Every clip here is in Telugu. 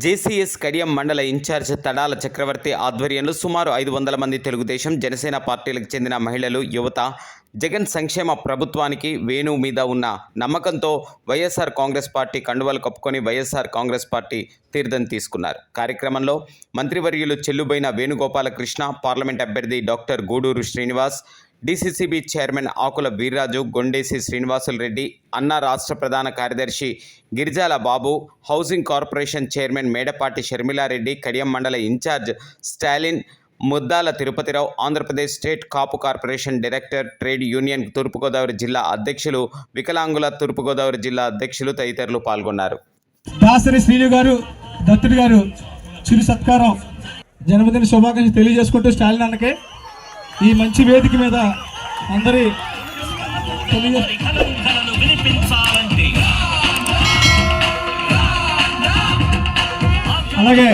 జేసీఎస్ కడియం మండల ఇన్ఛార్జ్ తడాల చక్రవర్తి ఆధ్వర్యంలో సుమారు ఐదు వందల మంది తెలుగుదేశం జనసేన పార్టీలకు చెందిన మహిళలు యువత జగన్ సంక్షేమ ప్రభుత్వానికి వేణు మీద ఉన్న నమ్మకంతో వైఎస్ఆర్ కాంగ్రెస్ పార్టీ కండువాలు కప్పుకొని వైఎస్ఆర్ కాంగ్రెస్ పార్టీ తీర్థం తీసుకున్నారు. కార్యక్రమంలో మంత్రివర్యులు చెల్లుబైన వేణుగోపాలకృష్ణ పార్లమెంట్ అభ్యర్థి doctor Guduru Srinivas DCCB chairman Akula Veerraju Gondesi Srinivasulu Reddy అన్న రాష్ట్ర ప్రధాన కార్యదర్శి Girijala Babu housing corporation chairman Medapati Sharmilareddy Kadiyam మండల incharge Stalin Muddala Tirupatirao Andhra Pradesh state Kapu corporation director trade union Thurpugodavari జిల్లా అధ్యక్షులు వికలాంగుల తూర్పుగోదావరి జిల్లా అధ్యక్షులు తదితరులు పాల్గొన్నారు. దాసరి శ్రీను గారు దత్తుడు గారు చిరు సత్కారం. జన్మదిన శుభాకాంక్షలు తెలియజేసుకుంటూ స్టాలిన్ అన్నకే ఈ మంచి వేదిక మీద అందరి అలాగే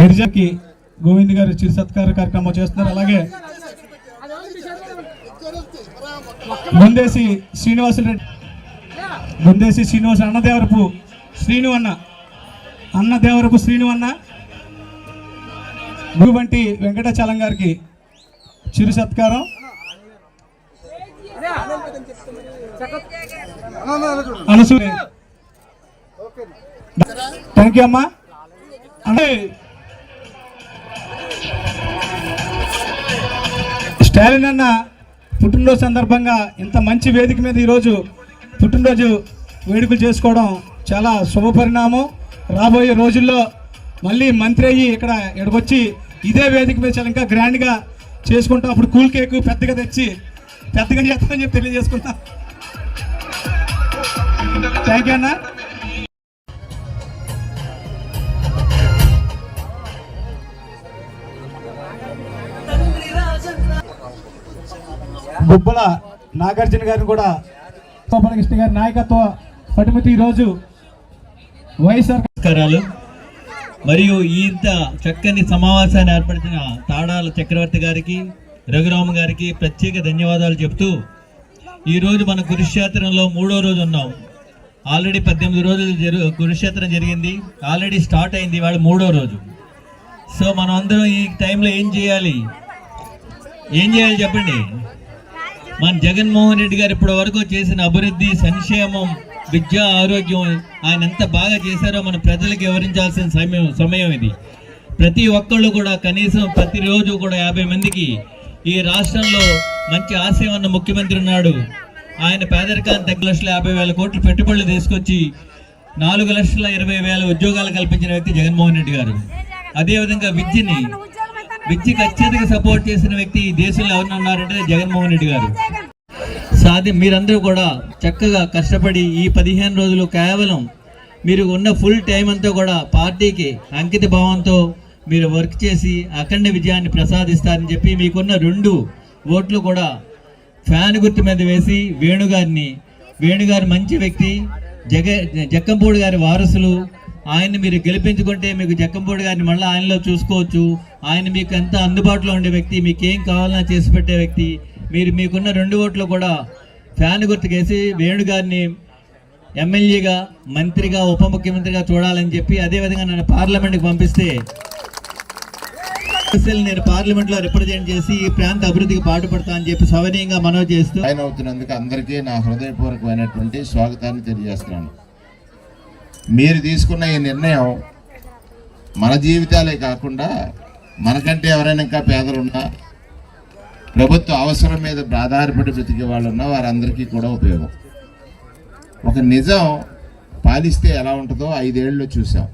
గిరిజాకి గోవింద్ గారు చిరు సత్కార కార్యక్రమం చేస్తున్నారు. అలాగే ముందేసి శ్రీనివాసులు ముందేసి శ్రీనివాస అన్నదేవరపు శ్రీను అన్న. అన్నదేవరపు శ్రీను అన్న వంటి వెంకటాచలం గారికి చిరు సత్కారం. అనసూరి థ్యాంక్ యూ అమ్మా. అంటే స్టాలిన్ అన్న పుట్టినరోజు సందర్భంగా ఇంత మంచి వేదిక మీద ఈరోజు పుట్టినరోజు వేడుకలు చేసుకోవడం చాలా శుభ పరిణామం రాబోయే రోజుల్లో మళ్ళీ మంత్రి అయ్యి ఇక్కడ ఇక్కడికొచ్చి ఇదే వేదిక మీద చాలా ఇంకా గ్రాండ్గా చేసుకుంటాం అప్పుడు కూల్ కేక్ పెద్దగా తెచ్చి పెద్దగా చేస్తామని చెప్పి తెలియజేసుకుంటా. థ్యాంక్ యూ అన్న. గుబ్బల నాగార్జున గారిని కూడా గోపాలకృష్ణ గారి నాయకత్వ పటిమతి ఈరోజు వైఎస్ఆర్ నమస్కారాలు. మరియు ఇంత చక్కని సమావేశాన్ని ఏర్పరిచిన తాడాల చక్రవర్తి గారికి రఘురామ గారికి ప్రత్యేక ధన్యవాదాలు చెప్తూ ఈరోజు మన కురుక్షేత్రంలో మూడో రోజు ఉన్నాం. ఆల్రెడీ పద్దెనిమిది రోజులు జరు కురుక్షేత్రం జరిగింది. ఆల్రెడీ స్టార్ట్ అయింది ఇవాళ మూడో రోజు. సో మనం అందరం ఈ టైంలో ఏం చేయాలి? ఏం చేయాలి చెప్పండి? మన జగన్మోహన్ రెడ్డి గారు ఇప్పటి వరకు చేసిన అభివృద్ధి సంక్షేమం విద్య ఆరోగ్యం ఆయన ఎంత బాగా చేశారో మన ప్రజలకు వివరించాల్సిన సమయం సమయం ఇది. ప్రతి ఒక్కళ్ళు కూడా కనీసం ప్రతిరోజు కూడా యాభై మందికి ఈ రాష్ట్రంలో మంచి ఆశయం ఉన్న ముఖ్యమంత్రి ఉన్నాడు. ఆయన పేదరికాన్ని తగ్గ లక్షల యాభై వేల కోట్లు పెట్టుబడులు తీసుకొచ్చి నాలుగు లక్షల ఇరవై వేల ఉద్యోగాలు కల్పించిన వ్యక్తి జగన్మోహన్ రెడ్డి గారు. అదేవిధంగా విద్యని విద్యకు అత్యధిక సపోర్ట్ చేసిన వ్యక్తి ఈ దేశంలో ఎవరైనా జగన్మోహన్ రెడ్డి గారు. సాధ్యం. మీరందరూ కూడా చక్కగా కష్టపడి ఈ పదిహేను రోజులు కేవలం మీరు ఉన్న ఫుల్ టైం అంతా కూడా పార్టీకి అంకిత భావంతో మీరు వర్క్ చేసి అఖండ విజయాన్ని ప్రసాదిస్తారని చెప్పి మీకున్న రెండు ఓట్లు కూడా ఫ్యాన్ గుర్తు మీద వేసి వేణుగారిని వేణుగారు మంచి వ్యక్తి జగ జక్కంపూడి గారి వారసులు. ఆయన్ని మీరు గెలిపించుకుంటే మీకు జక్కంపూడి గారిని మళ్ళీ ఆయనలో చూసుకోవచ్చు. ఆయన మీకు ఎంత అందుబాటులో ఉండే వ్యక్తి మీకు ఏం కావాలన్నా చేసి పెట్టే వ్యక్తి. మీరు మీకున్న రెండు ఓట్లు కూడా ఫ్యాన్ గుర్తుకేసి వేణుగారిని ఎమ్మెల్యేగా మంత్రిగా ఉప ముఖ్యమంత్రిగా చూడాలని చెప్పి అదేవిధంగా నన్ను పార్లమెంట్కి పంపిస్తే అసలు నేను పార్లమెంట్లో రిప్రజెంట్ చేసి ఈ ప్రాంత అభివృద్ధికి పాటుపడతా అని చెప్పి సవనీయంగా మనవి చేస్తూ ఆయన అవుతున్నందుకు అందరికీ నా హృదయపూర్వకమైనటువంటి స్వాగతాన్ని తెలియజేస్తున్నాను. మీరు తీసుకున్న ఈ నిర్ణయం మన జీవితాలే కాకుండా మనకంటే ఎవరైనా ఇంకా పేదలున్నా ప్రభుత్వ అవసరం మీద ఆధారపడి బ్రతికే వాళ్ళు ఉన్న వారందరికీ కూడా ఉపయోగం. ఒక నిజం పాలిస్తే ఎలా ఉంటుందో ఐదేళ్ళు చూసాం.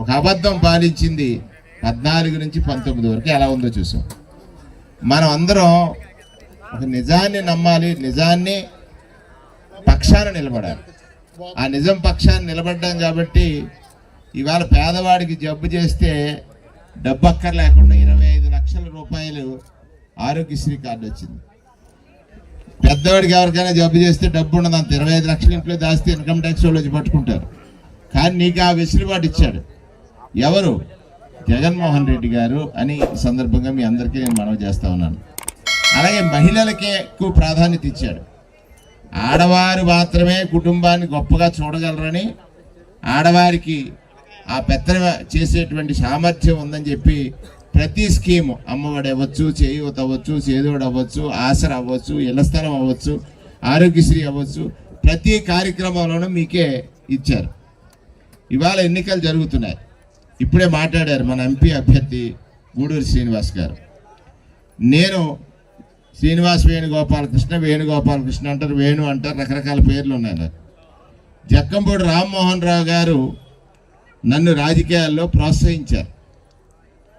ఒక అబద్ధం పాలించింది పద్నాలుగు నుంచి పంతొమ్మిది వరకు ఎలా ఉందో చూసాం. మనం అందరం ఒక నిజాన్ని నమ్మాలి నిజాన్ని పక్షాన నిలబడాలి. ఆ నిజం పక్షాన్ని నిలబడ్డాం కాబట్టి ఇవాళ పేదవాడికి జబ్బు చేస్తే డబ్బు అక్కర్లేకుండా ఇరవై ఐదు లక్షల రూపాయలు ఆరోగ్యశ్రీ కార్డు వచ్చింది. పెద్దవాడికి ఎవరికైనా జబ్బు చేస్తే డబ్బు ఉండదు అంత. ఇరవై ఐదు లక్షలు ఇంట్లో దాస్తే ఇన్కమ్ ట్యాక్స్ వాళ్ళు వచ్చి పట్టుకుంటారు. కానీ నీకు ఆ వెసులుబాటు ఇచ్చాడు. ఎవరు? జగన్మోహన్ రెడ్డి గారు అని సందర్భంగా మీ అందరికీ నేను మనవి చేస్తా ఉన్నాను. అలాగే మహిళలకే ఎక్కువ ప్రాధాన్యత ఇచ్చాడు. ఆడవారు మాత్రమే కుటుంబాన్ని గొప్పగా చూడగలరని ఆడవారికి ఆ పెత్తన చేసేటువంటి సామర్థ్యం ఉందని చెప్పి ప్రతి స్కీము అమ్మఒడి అవ్వచ్చు చేయూత అవ్వచ్చు చేదోడు అవ్వచ్చు ఆసర అవ్వచ్చు ఇళ్ళ స్థలం అవ్వచ్చు ఆరోగ్యశ్రీ అవ్వచ్చు ప్రతి కార్యక్రమంలోనూ మీకే ఇచ్చారు. ఇవాళ ఎన్నికలు జరుగుతున్నాయి. ఇప్పుడే మాట్లాడారు మన ఎంపీ అభ్యర్థి గూడూరు శ్రీనివాస్ గారు. నేను శ్రీనివాస్ వేణుగోపాలకృష్ణ వేణుగోపాలకృష్ణ అంటారు వేణు అంటారు రకరకాల పేర్లు ఉన్నాయి నాకు. జక్కంపూడి రామ్మోహన్ రావు గారు నన్ను రాజకీయాల్లో ప్రోత్సహించారు.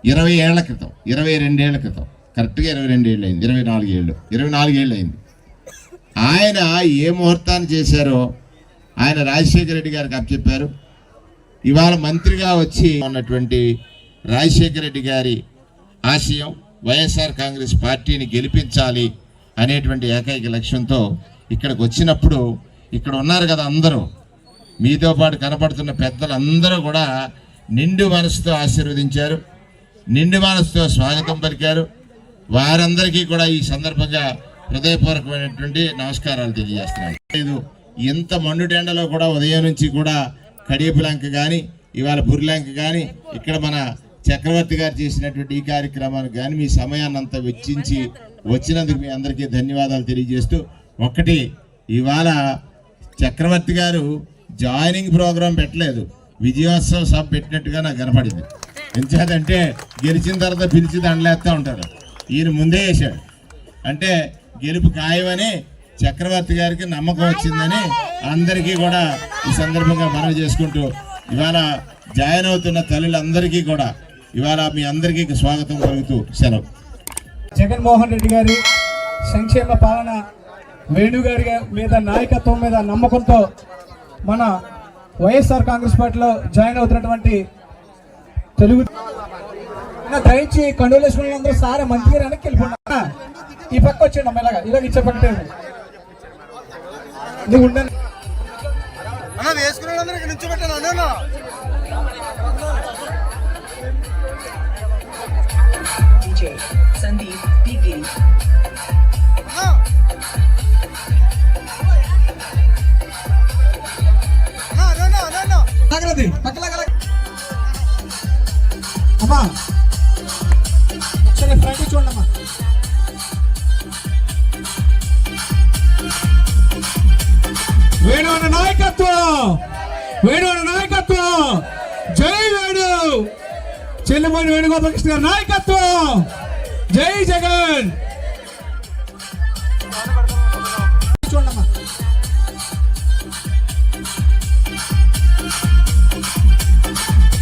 ఇరవై ఏళ్ళ క్రితం ఇరవై రెండేళ్ళ క్రితం. కరెక్ట్గా ఇరవై రెండేళ్ళు అయింది ఇరవై నాలుగేళ్ళు ఇరవై నాలుగేళ్ళు అయింది. ఆయన ఏ ముహూర్తాన్ని చేశారో ఆయన రాజశేఖర రెడ్డి గారికి అప్పచెప్పారు. ఇవాళ మంత్రిగా వచ్చి ఉన్నటువంటి రాజశేఖర రెడ్డి గారి ఆశయం వైఎస్ఆర్ కాంగ్రెస్ పార్టీని గెలిపించాలి అనేటువంటి ఏకైక లక్ష్యంతో ఇక్కడికి వచ్చినప్పుడు ఇక్కడ ఉన్నారు కదా అందరూ. మీతో పాటు కనపడుతున్న పెద్దలు అందరూ కూడా నిండు మనసుతో ఆశీర్వదించారు. నిండు మనసుతో స్వాగతం పలికారు. వారందరికీ కూడా ఈ సందర్భంగా హృదయపూర్వకమైనటువంటి నమస్కారాలు తెలియజేస్తున్నాను. లేదు ఇంత మండుటెండలో కూడా ఉదయం నుంచి కూడా కడియపులంక కానీ ఇవాళ బుర్లంక కానీ ఇక్కడ మన చక్రవర్తి గారు చేసినటువంటి ఈ కార్యక్రమానికి కానీ మీ సమయాన్ని అంతా వెచ్చించి వచ్చినందుకు మీ అందరికీ ధన్యవాదాలు తెలియజేస్తూ ఒకటి ఇవాళ చక్రవర్తి గారు జాయినింగ్ ప్రోగ్రాం పెట్టలేదు. విజయోత్సవ సభ పెట్టినట్టుగా నాకు కనపడింది. ఎంచేదంటే గెలిచిన తర్వాత పిలిచి దండలేస్తూ ఉంటారు. ఈయన ముందే వేశాడు అంటే గెలుపు ఖాయమని చక్రవర్తి గారికి నమ్మకం వచ్చిందని అందరికీ కూడా ఈ సందర్భంగా మనవి చేసుకుంటూ ఇవాళ జాయిన్ అవుతున్న తల్లులందరికీ కూడా ఇవాళ మీ అందరికీ స్వాగతం కలుగుతూ సెలవు. జగన్మోహన్ రెడ్డి గారి సంక్షేమ పాలన వేణుగారి మీద నాయకత్వం మీద నమ్మకంతో మన వైఎస్ఆర్ కాంగ్రెస్ పార్టీలో జాయిన్ అవుతున్నటువంటి తెలుగు అన్న, దయచి కండులు వేసుకున్న అందరూ సారే మంత్రి గారు వెనక్కి వెళ్ళిపోయినా ఈ పక్క వచ్చిండు మెల్లగా ఇలాగ ఇచ్చే పక్క నువ్వు ఉండండి. ఇక్కడ చెల్లిమణి వేణుగోపాలకృష్ణ గారి నాయకత్వం. జై జగన్.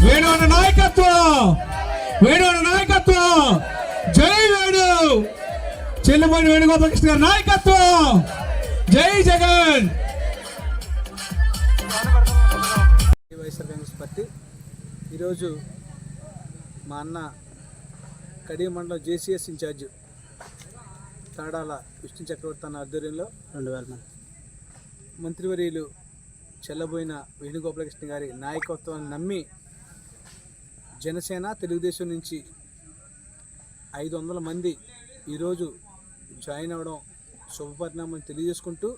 వేణు నాయకత్వం. వేణు నాయకత్వం. జై వేణు. చెల్లిమణి వేణుగోపాలకృష్ణ గారి నాయకత్వం. జై జగన్. వైఎస్ఆర్ కాంగ్రెస్ పార్టీ ఈరోజు మా అన్న కడియ మండలం జేసీఎస్ ఇన్ఛార్జ్ తాడాల విష్ణు చక్రవర్తి అన్న ఆధ్వర్యంలో రెండు వేల మంది. మంత్రివర్యులు చెల్లబోయిన వేణుగోపాలకృష్ణ గారి నాయకత్వాన్ని నమ్మి జనసేన తెలుగుదేశం నుంచి ఐదు వందల మంది ఈరోజు జాయిన్ అవ్వడం శుభపరిణామం తెలియజేసుకుంటూ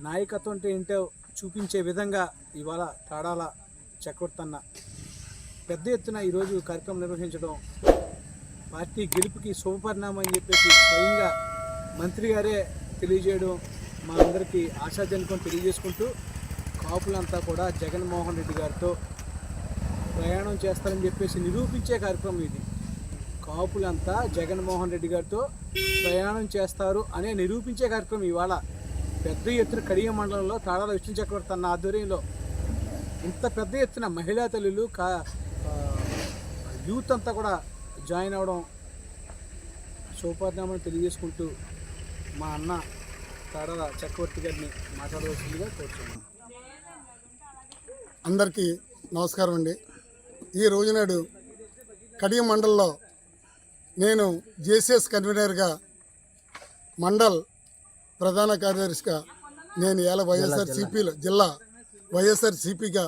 నాయకత్వం అంటే ఏంటో చూపించే విధంగా ఇవాళ తాడాల చక్రవర్తి అన్న పెద్ద ఎత్తున ఈరోజు కార్యక్రమం నిర్వహించడం పార్టీ గెలుపుకి శుభపరిణామం అని చెప్పేసి స్వయంగా మంత్రి గారే తెలియజేయడం మా అందరికీ ఆశాజనకం తెలియజేసుకుంటూ కాపులంతా కూడా జగన్మోహన్ రెడ్డి గారితో ప్రయాణం చేస్తారని చెప్పేసి నిరూపించే కార్యక్రమం ఇది. కాపులంతా జగన్మోహన్ రెడ్డి గారితో ప్రయాణం చేస్తారు అనే నిరూపించే కార్యక్రమం ఇవాళ పెద్ద ఎత్తున కడియ మండలంలో తాళాల విష్ణు చక్రవర్తి అన్న ఆధ్వర్యంలో ఇంత పెద్ద ఎత్తున మహిళా తల్లులు కా యూత్ అంతా కూడా జాయిన్ అవ్వడం శుభపరిణామం తెలియజేసుకుంటూ మా అన్న తాడాల చక్రవర్తి గారిని మాట్లాడవలసిందిగా కోరుతున్నాను అందరికీ నమస్కారం అండి. ఈ రోజునాడు కడియ మండల్లో నేను జేసీఎస్ కన్వీనర్గా మండల్ ప్రధాన కార్యదర్శిగా నేను ఇలా వైఎస్ఆర్ సిపిలో జిల్లా వైఎస్ఆర్ సిపిగా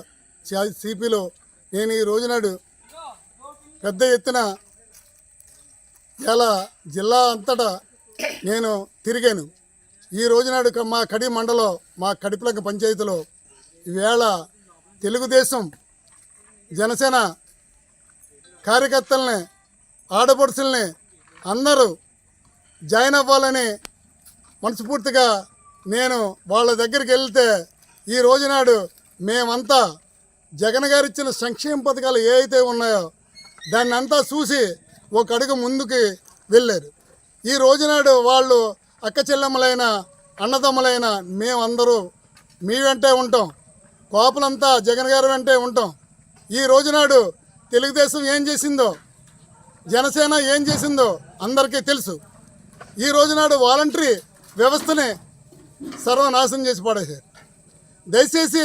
సిపిలో నేను ఈ రోజునాడు పెద్ద ఎత్తున ఇలా జిల్లా అంతటా నేను తిరిగాను. ఈ రోజునాడు మా కడి మండలం మా కడిపలంక పంచాయతీలో ఈవేళ తెలుగుదేశం జనసేన కార్యకర్తల్ని ఆడపడుచుల్ని అందరూ జాయిన్ అవ్వాలని మనస్ఫూర్తిగా నేను వాళ్ళ దగ్గరికి వెళ్తే ఈ రోజునాడు మేమంతా జగన్ గారు ఇచ్చిన సంక్షేమ పథకాలు ఏ అయితే ఉన్నాయో దాన్ని అంతా చూసి ఒక అడుగు ముందుకి వెళ్ళారు. ఈ రోజునాడు వాళ్ళు అక్క చెల్లెమ్మలైన అన్నదమ్ములైన మేమందరూ మీ వెంటే ఉంటాం. కోపలంతా జగన్ గారి వెంటే ఉంటాం. ఈ రోజునాడు తెలుగుదేశం ఏం చేసిందో జనసేన ఏం చేసిందో అందరికీ తెలుసు. ఈ రోజునాడు వాలంటరీ వ్యవస్థని సర్వనాశనం చేసి పడేశారు. దయచేసి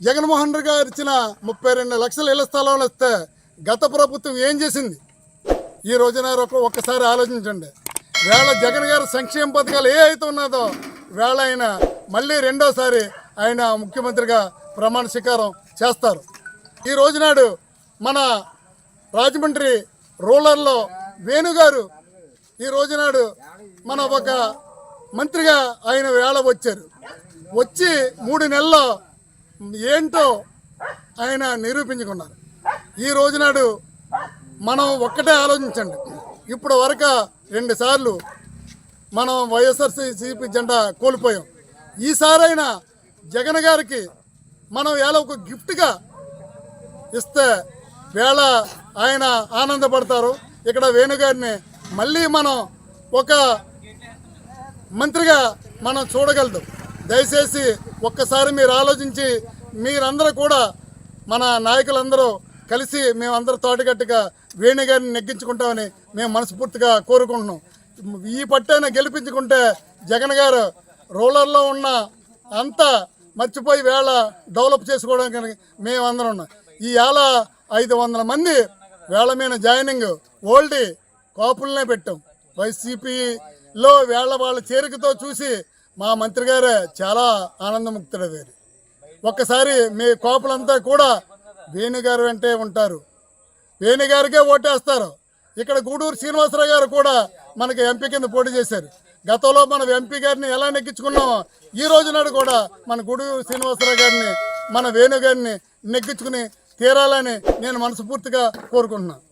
జగన్మోహన్ రెడ్డి గారు ఇచ్చిన ముప్పై రెండు లక్షల ఇళ్ళ స్థలంలో ఇస్తే గత ప్రభుత్వం ఏం చేసింది? ఈ రోజున ఒక్కసారి ఆలోచించండి. వేళ జగన్ గారి సంక్షేమ పథకాలు ఏ అయితే ఉన్నదో వేళ ఆయన మళ్ళీ రెండోసారి ఆయన ముఖ్యమంత్రిగా ప్రమాణ స్వీకారం చేస్తారు. ఈ రోజునాడు మన రాజమండ్రి రూరల్లో వేణుగారు ఈ రోజునాడు మన ఒక మంత్రిగా ఆయన వేళ వచ్చారు. వచ్చి మూడు నెలల్లో ఏంటో ఆయన నిరూపించుకున్నారు. ఈ రోజునాడు మనం ఒక్కటే ఆలోచించండి. ఇప్పుడు వరకు రెండుసార్లు మనం వైఎస్ఆర్సీపీ జెండా కోల్పోయాం. ఈసారైనా జగన్ గారికి మనం ఎలా ఒక గిఫ్ట్గా ఇస్తే వేళ ఆయన ఆనందపడతారు. ఇక్కడ వేణుగారిని మళ్ళీ మనం ఒక మంత్రిగా మనం చూడగలదు. దయచేసి ఒక్కసారి మీరు ఆలోచించి మీరందరూ కూడా మన నాయకులందరూ కలిసి మేమందరూ తోటగట్టుగా వేణుగారిని నెగ్గించుకుంటామని మేము మనస్ఫూర్తిగా కోరుకుంటున్నాం. ఈ పట్టైనా గెలిపించుకుంటే జగన్ గారు రూరల్లో ఉన్న అంతా మర్చిపోయి వేళ డెవలప్ చేసుకోవడానికి మేమందరం ఉన్నాం. ఈ వేళ ఐదు వందల మంది వేళ మీద జాయినింగ్ ఓల్డ్ కాపులనే పెట్టాం. వైసీపీలో వేళ వాళ్ళ చేరికతో చూసి మా మంత్రి గారే చాలా ఆనందముక్తుడయ్యారు. ఒక్కసారి మీ కోపలంతా కూడా వేణుగారు వెంటే ఉంటారు. వేణుగారికే ఓటేస్తారు. ఇక్కడ గూడూరు శ్రీనివాసరావు గారు కూడా మనకి ఎంపీ కింద పోటీ చేశారు. గతంలో మనం ఎంపీ గారిని ఎలా నెగ్గించుకున్నామో ఈ రోజు నాడు కూడా మన గూడూరు శ్రీనివాసరావు గారిని మన వేణుగారిని నెగ్గించుకుని తీరాలని నేను మనస్ఫూర్తిగా కోరుకుంటున్నాను